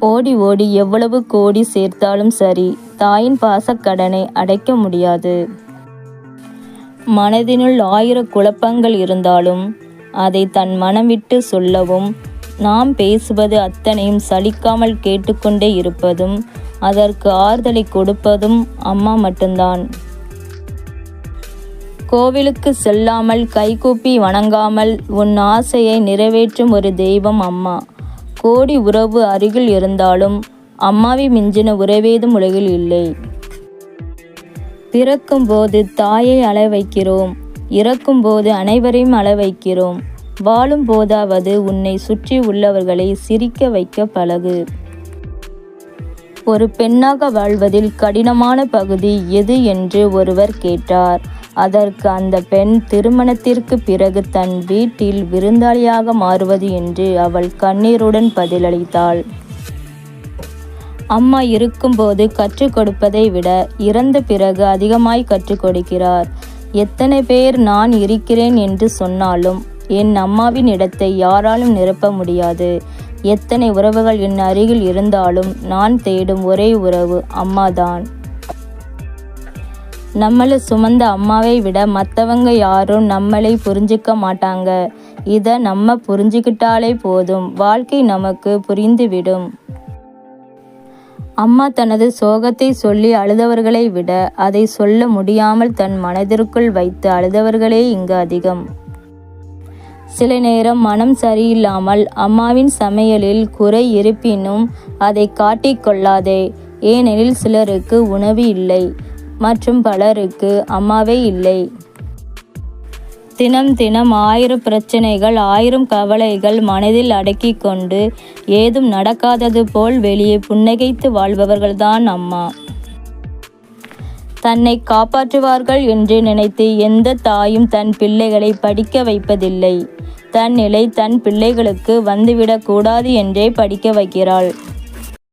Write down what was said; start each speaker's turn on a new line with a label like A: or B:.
A: ஓடி ஓடி எவ்வளவு கோடி சேர்த்தாலும் சரி தாயின் பாசக்கடனை அடைக்க முடியாது. மனதினுள் ஆயிர குழப்பங்கள் இருந்தாலும் அதை தன் மனம் விட்டு சொல்லவும் நாம் பேசுவது அத்தனையும் சலிக்காமல் கேட்டுக்கொண்டே இருப்பதும் அதற்கு ஆறுதலை கொடுப்பதும் அம்மா மட்டும்தான். கோவிலுக்கு செல்லாமல் கைகூப்பி வணங்காமல் உன் ஆசையை நிறைவேற்றும் ஒரு தெய்வம் அம்மா. கோடி உறவு அருகில் இருந்தாலும் அம்மாவை மிஞ்சின உறவேதும் உலகில் இல்லை. பிறக்கும்போது தாயை அள வைக்கிறோம் இறக்கும்போது அனைவரையும் அள வைக்கிறோம் வாழும் போதாவது உன்னை சுற்றி உள்ளவர்களை சிரிக்க வைக்க பழகு. ஒரு பெண்ணாக வாழ்வதில் கடினமான பகுதி எது என்று ஒருவர் கேட்டார். அதற்கு அந்த பெண் திருமணத்திற்கு பிறகு தன் வீட்டில் விருந்தாளியாக மாறுவது என்று அவள் கண்ணீருடன் பதிலளித்தாள். அம்மா இருக்கும்போது கற்றுக் கொடுப்பதை விட இறந்த பிறகு அதிகமாய் கற்றுக் கொடுக்கிறார். எத்தனை பேர் நான் இருக்கிறேன் என்று சொன்னாலும் என் அம்மாவின் இடத்தை யாராலும் நிரப்ப முடியாது. எத்தனை உறவுகள் என் அருகில் இருந்தாலும் நான் தேடும் ஒரே உறவு அம்மாதான். நம்மளை சுமந்த அம்மாவை விட மற்றவங்க யாரும் நம்மளை புரிஞ்சுக்க மாட்டாங்க. இதை நம்ம புரிஞ்சுக்கிட்டாலே போதும். வாழ்க்கை நமக்கு புரிந்துவிடும். அம்மா தனது சோகத்தை சொல்லி அழுதவர்களை விட அதை சொல்ல முடியாமல் தன் மனதிற்குள் வைத்து அழுதவர்களே இங்கு அதிகம். சில நேரம் மனம் சரியில்லாமல் அம்மாவின் சமையலில் குறை இருப்பினும் அதை காட்டிக்கொள்ளாதே ஏனெனில் சிலருக்கு உணவு இல்லை. மற்றும் பலருக்கு அம்மாவே இல்லை. தினம் தினம் ஆயிரம் பிரச்சனைகள் ஆயிரம் கவலைகள் மனதில் அடக்கி கொண்டு ஏதும் நடக்காதது போல் வெளியே புன்னகைத்து வாழ்பவர்கள்தான் அம்மா. தன்னை காப்பாற்றுவார்கள் என்று நினைத்து எந்த தாயும் தன் பிள்ளைகளை படிக்க வைப்பதில்லை. தன் நிலை தன் பிள்ளைகளுக்கு வந்துவிடக்கூடாது என்றே படிக்க வைக்கிறாள்.